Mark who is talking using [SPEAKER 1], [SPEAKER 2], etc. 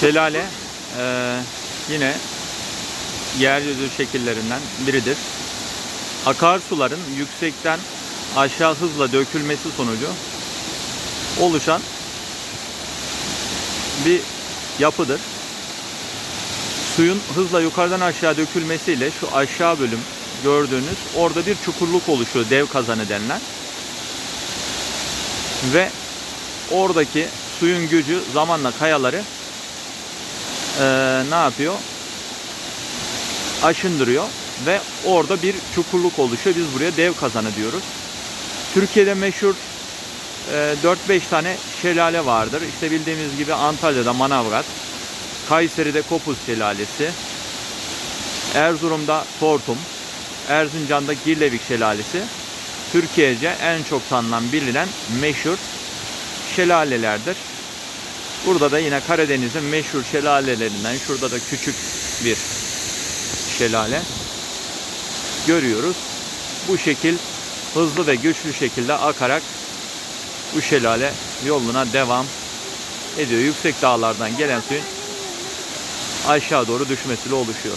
[SPEAKER 1] Şelale eee, yine yeryüzü şekillerinden biridir. Akarsuların yüksekten aşağı hızla dökülmesi sonucu oluşan bir yapıdır. Suyun hızla yukarıdan aşağı dökülmesiyle şu aşağı bölüm gördüğünüz orada bir çukurluk oluşuyor dev kazanı denilen. Ve oradaki suyun gücü zamanla kayaları eee, ne yapıyor? Aşındırıyor ve orada bir çukurluk oluşuyor. Biz buraya dev kazanı diyoruz. Türkiye'de meşhur e, 4-5 tane şelale vardır. İşte bildiğimiz gibi Antalya'da Manavgat, Kayseri'de Kopuz Şelalesi, Erzurum'da Tortum, Erzincan'da Girlevik Şelalesi. Türkiye'ce en çok tanınan bilinen meşhur şelalelerdir. Burada da yine Karadeniz'in meşhur şelalelerinden şurada da küçük bir şelale görüyoruz. Bu şekil hızlı ve güçlü şekilde akarak bu şelale yoluna devam ediyor. Yüksek dağlardan gelen suyun aşağı doğru düşmesiyle oluşuyor.